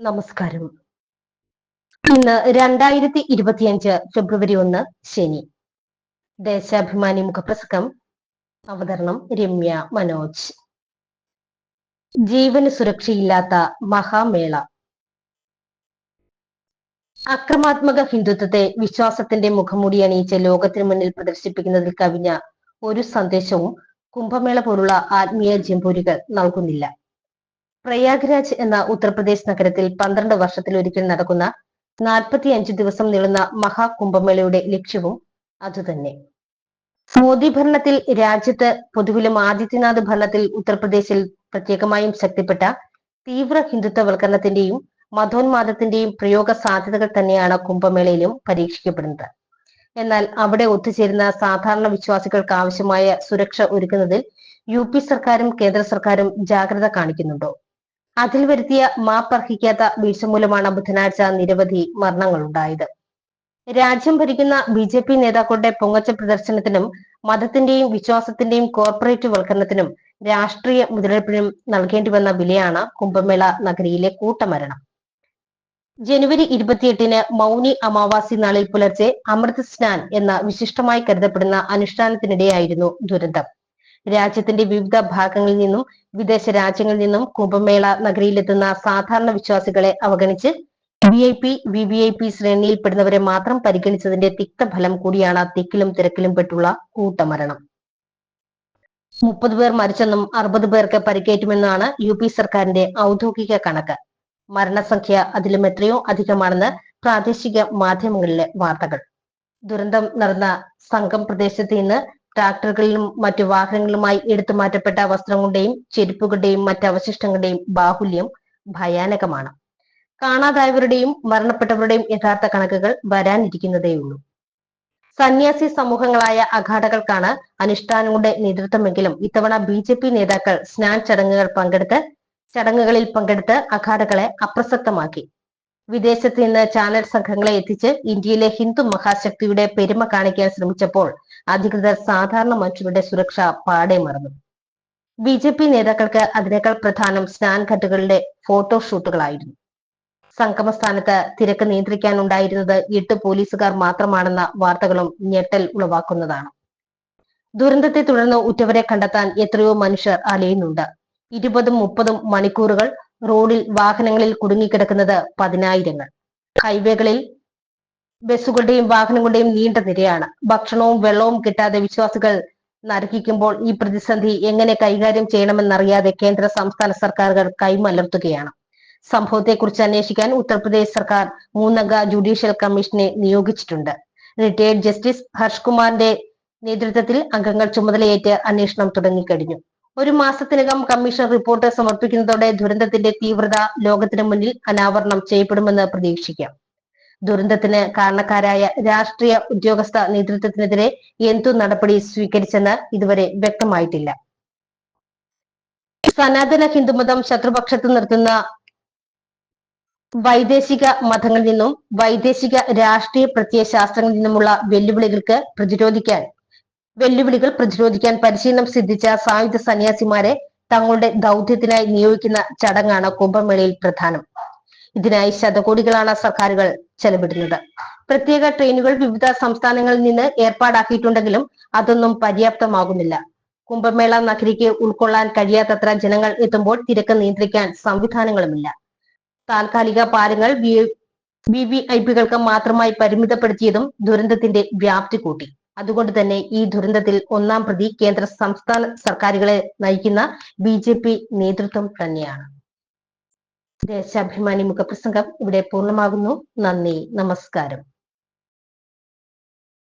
നമസ്കാരം. ഇന്ന് രണ്ടായിരത്തി ഇരുപത്തിയഞ്ച് ഫെബ്രുവരി ഒന്ന് ശനി. ദേശാഭിമാനി മുഖപ്രസംഗം അവതരണം രമ്യ മനോജ്. ജീവന് സുരക്ഷയില്ലാത്ത മഹാമേള. അക്രമാത്മക ഹിന്ദുത്വത്തെ വിശ്വാസത്തിന്റെ മുഖംമൂടി അണിയിച്ച് ലോകത്തിന് മുന്നിൽ പ്രദർശിപ്പിക്കുന്നതിൽ കവിഞ്ഞ ഒരു സന്ദേശവും കുംഭമേള പോലുള്ള ആത്മീയ ജംബൂരികൾ നൽകുന്നില്ല. പ്രയാഗ്രാജ് എന്ന ഉത്തർപ്രദേശ് നഗരത്തിൽ പന്ത്രണ്ട് വർഷത്തിലൊരിക്കൽ നടക്കുന്ന നാൽപ്പത്തിയഞ്ച് ദിവസം നീളുന്ന മഹാകുംഭമേളയുടെ ലക്ഷ്യവും അതുതന്നെ. മോദി ഭരണത്തിൽ രാജ്യത്ത് പൊതുവിലും ആദിത്യനാഥ് ഭരണത്തിൽ ഉത്തർപ്രദേശിൽ പ്രത്യേകമായും ശക്തിപ്പെട്ട തീവ്ര ഹിന്ദുത്വവൽക്കരണത്തിന്റെയും മതോന്മാദത്തിന്റെയും പ്രയോഗ സാധ്യതകൾ തന്നെയാണ് കുംഭമേളയിലും പരീക്ഷിക്കപ്പെടുന്നത്. എന്നാൽ അവിടെ ഒത്തുചേരുന്ന സാധാരണ വിശ്വാസികൾക്ക് ആവശ്യമായ സുരക്ഷ ഒരുക്കുന്നതിൽ യു സർക്കാരും കേന്ദ്ര സർക്കാരും ജാഗ്രത കാണിക്കുന്നുണ്ടോ? അതിൽ വരുത്തിയ മാപ്പർഹിക്കാത്ത വീഴ്ച മൂലമാണ് ബുധനാഴ്ച നിരവധി മരണങ്ങൾ ഉണ്ടായത് രാജ്യം ഭരിക്കുന്ന ബി ജെ പി നേതാക്കളുടെ പൊങ്ങച്ച പ്രദർശനത്തിനും മതത്തിന്റെയും വിശ്വാസത്തിന്റെയും കോർപ്പറേറ്റ് വൽക്കരണത്തിനും രാഷ്ട്രീയ മുതലെടുപ്പിനും നൽകേണ്ടി വന്ന വിലയാണ് കുംഭമേള നഗരിയിലെ കൂട്ടമരണം. ജനുവരി ഇരുപത്തിയെട്ടിന് മൗനി അമാവാസി നാളിൽ പുലർച്ചെ അമൃത് സ്നാൻ എന്ന വിശിഷ്ടമായി കരുതപ്പെടുന്ന അനുഷ്ഠാനത്തിനിടെയായിരുന്നു ദുരന്തം. രാജ്യത്തിന്റെ വിവിധ ഭാഗങ്ങളിൽ നിന്നും വിദേശ രാജ്യങ്ങളിൽ നിന്നും കുംഭമേള നഗരിയിലെത്തുന്ന സാധാരണ വിശ്വാസികളെ അവഗണിച്ച് V I P V V I P ശ്രേണിയിൽപ്പെടുന്നവരെ മാത്രം പരിഗണിച്ചതിന്റെ തിക്തഫലം കൂടിയാണ് തിക്കിലും തിരക്കിലും പെട്ടുള്ള കൂട്ടമരണം. മുപ്പത് പേർ മരിച്ചെന്നും അറുപത് പേർക്ക് പരിക്കേറ്റുമെന്നാണ് യു പി സർക്കാരിന്റെ ഔദ്യോഗിക കണക്ക്. മരണസംഖ്യ അതിലും എത്രയോ അധികമാണെന്ന് പ്രാദേശിക മാധ്യമങ്ങളിലെ വാർത്തകൾ. ദുരന്തം നടന്ന സംഘം പ്രദേശത്ത് നിന്ന് ട്രാക്ടറുകളിലും മറ്റു വാഹനങ്ങളുമായി എടുത്തു മാറ്റപ്പെട്ട വസ്ത്രങ്ങളുടെയും ചെരുപ്പുകളുടെയും മറ്റ് അവശിഷ്ടങ്ങളുടെയും ബാഹുല്യം ഭയാനകമാണ്. കാണാതായവരുടെയും മരണപ്പെട്ടവരുടെയും യഥാർത്ഥ കണക്കുകൾ വരാനിരിക്കുന്നതേയുള്ളൂ സന്യാസി സമൂഹങ്ങളായ അഖാഡകൾക്കാണ് അനുഷ്ഠാനങ്ങളുടെ നേതൃത്വമെങ്കിലും ഇത്തവണ ബി ജെ പി നേതാക്കൾ സ്നാൻ ചടങ്ങുകൾ പങ്കെടുത്ത് ചടങ്ങുകളിൽ പങ്കെടുത്ത് അഖാഡകളെ അപ്രസക്തമാക്കി. വിദേശത്ത് നിന്ന് ചാനൽ സംഘങ്ങളെ എത്തിച്ച് ഇന്ത്യയിലെ ഹിന്ദു മഹാശക്തിയുടെ പെരുമ കാണിക്കാൻ ശ്രമിച്ചപ്പോൾ അധികൃതർ സാധാരണ മനുഷ്യരുടെ സുരക്ഷ പാടെ മറന്നു. ബി ജെ പി നേതാക്കൾക്ക് അതിനേക്കാൾ പ്രധാനം സ്നാൻ ഘട്ടുകളുടെ ഫോട്ടോഷൂട്ടുകളായിരുന്നു. സംഗമസ്ഥാനത്ത് തിരക്ക് നിയന്ത്രിക്കാനുണ്ടായിരുന്നത് എട്ട് പോലീസുകാർ മാത്രമാണെന്ന വാർത്തകളും ഞെട്ടൽ ഉളവാക്കുന്നതാണ്. ദുരന്തത്തെ തുടർന്ന് ഉറ്റവരെ കണ്ടെത്താൻ എത്രയോ മനുഷ്യർ അലയുന്നുണ്ട്. ഇരുപതും മുപ്പതും മണിക്കൂറുകൾ റോഡിൽ വാഹനങ്ങളിൽ കുടുങ്ങിക്കിടക്കുന്നത് പതിനായിരങ്ങൾ. ഹൈവേകളിൽ ബസ്സുകളുടെയും വാഹനങ്ങളുടെയും നീണ്ട നിരയാണ്. ഭക്ഷണവും വെള്ളവും കിട്ടാതെ വിശ്വാസികൾ നരകിക്കുമ്പോൾ ഈ പ്രതിസന്ധി എങ്ങനെ കൈകാര്യം ചെയ്യണമെന്നറിയാതെ കേന്ദ്ര സംസ്ഥാന സർക്കാരുകൾ കൈമലർത്തുകയാണ്. സംഭവത്തെക്കുറിച്ച് അന്വേഷിക്കാൻ ഉത്തർപ്രദേശ് സർക്കാർ മൂന്നംഗ ജുഡീഷ്യൽ കമ്മീഷനെ നിയോഗിച്ചിട്ടുണ്ട്. റിട്ടയേർഡ് ജസ്റ്റിസ് ഹർഷ് കുമാറിന്റെ നേതൃത്വത്തിൽ അംഗങ്ങൾ ചുമതലയേറ്റ് അന്വേഷണം തുടങ്ങിക്കഴിഞ്ഞു. ഒരു മാസത്തിനകം കമ്മീഷൻ റിപ്പോർട്ട് സമർപ്പിക്കുന്നതോടെ ദുരന്തത്തിന്റെ തീവ്രത ലോകത്തിന് മുന്നിൽ അനാവരണം ചെയ്യപ്പെടുമെന്ന് പ്രതീക്ഷിക്കാം. ദുരന്തത്തിന് കാരണക്കാരായ രാഷ്ട്രീയ ഉദ്യോഗസ്ഥ നേതൃത്വത്തിനെതിരെ എന്തു നടപടി സ്വീകരിച്ചെന്ന് ഇതുവരെ വ്യക്തമായിട്ടില്ല. സനാതന ഹിന്ദുമതം ശത്രുപക്ഷത്ത് നിർത്തുന്ന വൈദേശിക മതങ്ങളിൽ നിന്നും വൈദേശിക രാഷ്ട്രീയ പ്രത്യയശാസ്ത്രങ്ങളിൽ നിന്നുമുള്ള വെല്ലുവിളികൾക്ക് പ്രതിരോധിക്കാൻ വെല്ലുവിളികൾ പ്രതിരോധിക്കാൻ പരിശീലനം സിദ്ധിച്ച സായുധ സന്യാസിമാരെ തങ്ങളുടെ ദൗത്യത്തിനായി നിയോഗിക്കുന്ന ചടങ്ങാണ് കുംഭമേളയിൽ പ്രധാനം. ഇതിനായി ശതകോടികളാണ് സർക്കാരുകൾ ചെലവിടുന്നത്. പ്രത്യേക ട്രെയിനുകൾ വിവിധ സംസ്ഥാനങ്ങളിൽ നിന്ന് ഏർപ്പാടാക്കിയിട്ടുണ്ടെങ്കിലും അതൊന്നും പര്യാപ്തമാകുന്നില്ല. കുംഭമേള നഗരിക്ക് ഉൾക്കൊള്ളാൻ കഴിയാത്തത്ര ജനങ്ങൾ എത്തുമ്പോൾ തിരക്ക് നിയന്ത്രിക്കാൻ സംവിധാനങ്ങളുമില്ല. താൽക്കാലിക പാലങ്ങൾ വി വി ഐ പികൾക്ക് മാത്രമായി പരിമിതപ്പെടുത്തിയതും ദുരന്തത്തിന്റെ വ്യാപ്തി കൂട്ടി. അതുകൊണ്ട് തന്നെ ഈ ദുരന്തത്തിൽ ഒന്നാം പ്രതി കേന്ദ്ര സംസ്ഥാന സർക്കാരുകളെ നയിക്കുന്ന ബി ജെ പി നേതൃത്വം തന്നെയാണ്. ദേശാഭിമാനി മുഖപ്രസംഗം ഇവിടെ പൂർണമാകുന്നു. നന്ദി. നമസ്കാരം.